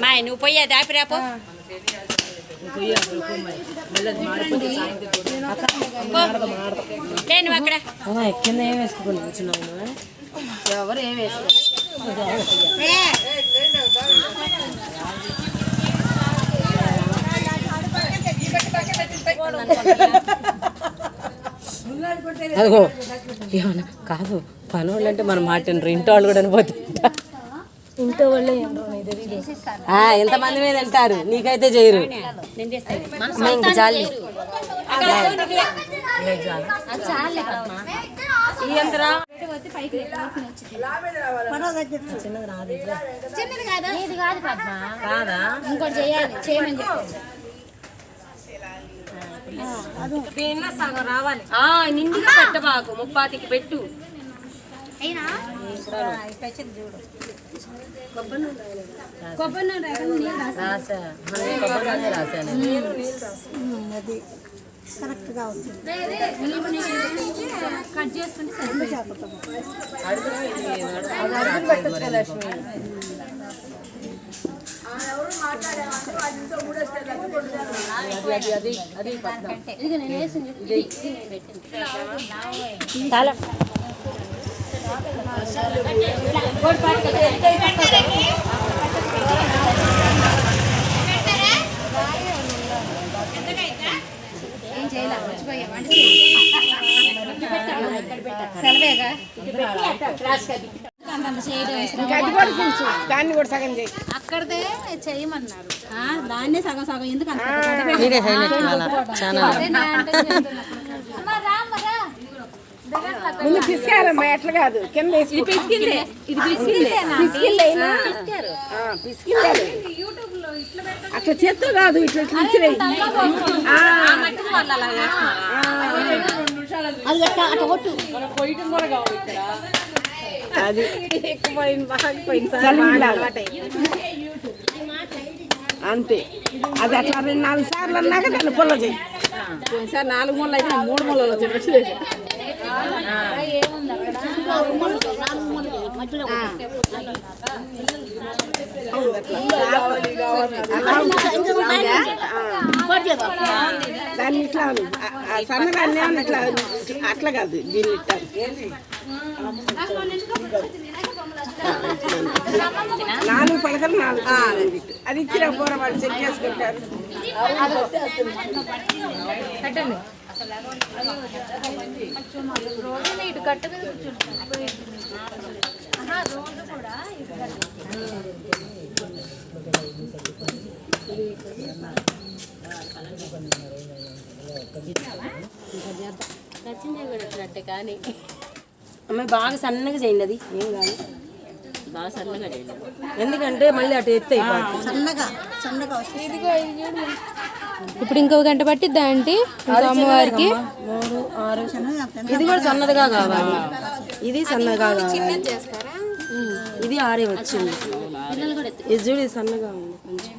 మా నువ్వు పోయే దాపిరాపో నేను అక్కడ. కింద ఏం వేసుకోకుండా కూర్చున్నావు ఎవరు ఏం అదిగో ఏమన్నా కాదు. పని వాళ్ళు అంటే మనం మాట్లాడరు ఇంటి వాళ్ళు కూడా అనిపోతుంటా ఇంట్లో వాళ్ళే ఎంతమంది మీద వెళ్తారు నీకైతే చేయరు. అమ్మ, ఇంక చాలు. ఇది కాదు పద్మ కాదా ఇంకోటి చేయాలి చేయమని చెప్పి దీనిలో సగం రావాలి. ఆ, నిండుగా పెట్టబాకు ముప్పాతికి పెట్టు. అయినా? రాసా నేను కొబ్బరి నూనె రాశాను కట్ చేసుకుంటే సరిపోతుంది అడుగునా ఇది దాన్ని కూడా సగం చేయి అక్కడదే చేయమన్నారు. దాన్నే సగం సగం ఎందుకు మీరే హైలైట్ ఛానల్ ముందు పిసికారమ్మా ఎట్లా కాదు. కింద వేసి పిసికిందే. ఇది పిసికిందే. అయినా? పిసికిందే అట్లా చేత్తో కాదు ఇట్లా ఇట్లా అది అట్లా కొట్టు. అది. అంతే. అది అట్లా రెండు నాలుగు సార్లు అన్నాక దాన్ని పుల్ల చేయి. సార్ నాలుగు మూలలు అయితే మూడు మూలలో చెప్పలేదు దాన్ని ఇట్లా సన్నదాన్ని ఇట్లా అట్లా కాదు దీన్ని ఇట్లా నాలుగు పడకలు నాలుగు అది ఇచ్చిన కూర వాళ్ళు సెట్ చేసుకుంటారు. ఇటు మీద కానీ అమ్మాయి బాగా సన్నగా చేయండి అది. ఏం కాదు. బాగా సన్నగా చేయండి. ఎందుకంటే మళ్ళీ అటు ఎత్తే ఇప్పుడు ఇంకో గంట పట్టిద్దా ఆంటీ? ఇంకా అమ్మవారికి. ఇది కూడా సన్నదిగా కావాలి. ఇది సన్నగా కావాలి. ఇది ఆరే వచ్చింది. ఇది చూడు సన్నగా ఉంది. కొంచెం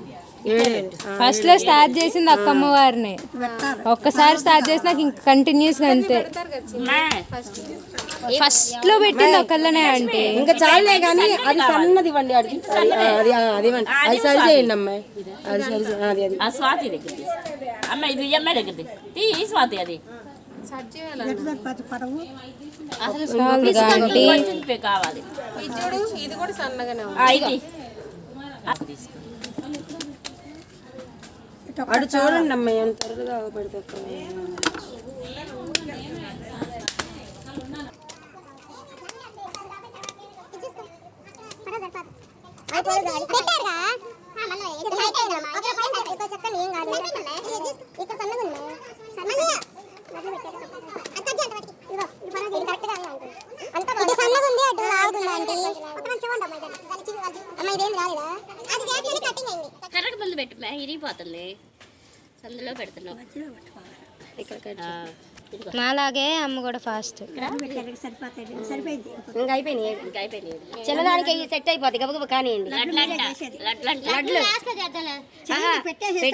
ఫస్ట్లో స్టార్ట్ చేసింది అక్క అమ్మవారిని. ఒక్కసారి స్టార్ట్ చేసినాక ఇంక కంటిన్యూస్గా అంతే. ఫస్ట్లో. పెట్టింది ఒకళ్ళనే ఆంటీ. ఇంకా చాలే కానీ అది సన్నది ఇవ్వండి. అది అది సరి చేయండి అమ్మాయి. అది సరి చే- ఆ, అది అది. ఆ స్వాతి దగ్గర ఇది అమ్మాయి దగ్గర తీ ఈ స్వాతి అది. కావాలి. ఇది కూడా సన్నగానే ఆ, ఇది అది తీసుకో. అటు చూడండి అమ్మాయి ఎంత త్వరగా పెడితే పెట్టారుగా ఇక్కడ చెక్కలు ఏం కాదు ఇక్కడ సన్నగా ఉంది సన్నగా అంత సన్నగా ఉంది అటు లాగుతుంది అంటే చూడండి అమ్మ ఇదేం రాలేదా అది చేస్తేనే కటింగ్ అయింది కరెక్ట్ ముందు పెట్టు మే, ఇరిగిపోతుంది సందులో ఇదిగో. నాలాగే అమ్మ కూడా ఫాస్ట్. ఇంకా అయిపోయినాయి ఇంకా అయిపోయింది చిన్నదానికి ఇవి సెట్ అయిపోతాయి గబగబా కానివ్వండి లడ్లు పెట్టేస్తే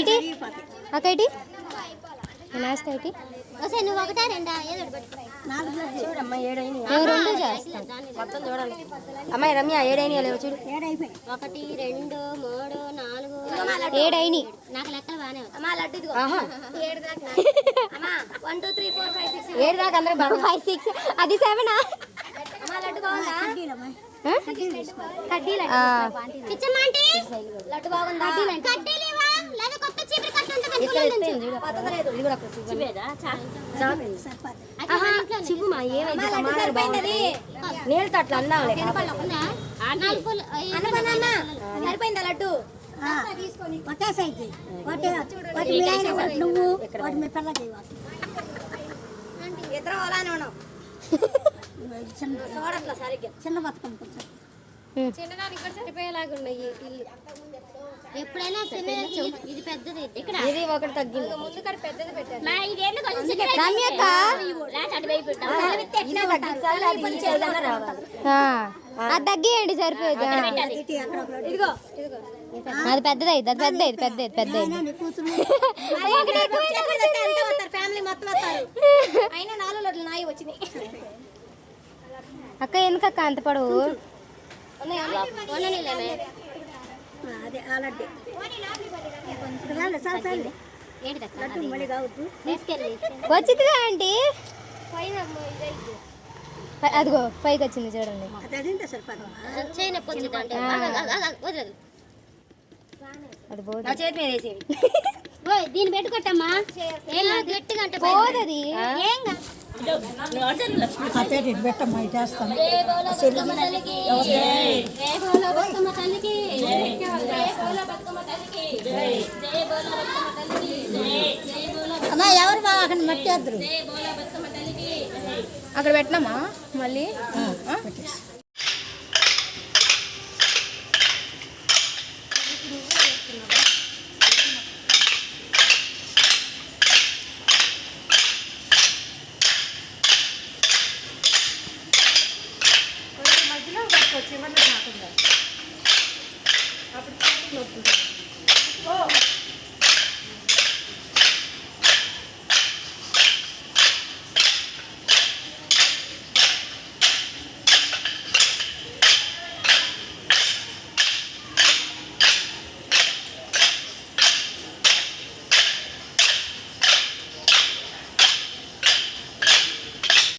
ఇటీ వస్తే నువ్వు ఒకటే రెండా? ఏదో రెండు చూడండి అమ్మాయి రమ్య ఏడైనా లేవు చూడు. ఒకటి రెండు మూడు నాలుగు. ఏడైని. నాకు లెక్కలు బాగానే ఏడు దాకా. అమ్మా one two three four five six ఏడు దాకా అందరూ బాగా. Five six. అది సెవెనా అమ్మా లడ్డు బాగుందా? కడ్డీలు కడ్డీలు మా సరిపోయింది నీళ్ళతో అట్లా అన్నావులే ఉందా? నాలుగు పూలు అనుకున్నా సరిపోయిందా లడ్డు? నువ్వు ఇద్దరు అలానే ఉన్నాం చూడట్లా సరిగ్గా. చిన్న బతుకమ్మ చిన్నదానికి కూడా సరిపోయేలాగా ఉన్నాయి ఇల్లు ఎప్పుడైనా చిన్నది ఇది పెద్దది ఇక్కడ. ఇది ఒకటి తగ్గింది. ముందు కడ పెద్దది పెట్టారు మా ఇదేందుకు కొంచెం చిన్నగా రమ్యక్క లేకపోతే అటు వైపు పెట్టు. ఇది తగ్గించాలి అది రావాలి. ఆ, అది తగ్గియండి సరిపోయేది. ఇదిగో అది పెద్దది అది పెద్ద ఇది పెద్ద ఇది పెద్ద ఫ్యామిలీ మొత్తం వస్తారు అయినా నాలుగు లడ్లు నాయి వచ్చినాయి. అక్క ఎందుకక్క అంత పొడవు? వచ్చిందిగా ఆంటీ? అదిగో పైకి వచ్చింది చూడండి. అది దీన్ని పెట్టుకోట్టమ్మా అంటే పోదది. కాదు. అమ్మా ఎవరు బాగా అక్కడ తల్లికి. అక్కడ పెట్టినామా? మళ్ళీ?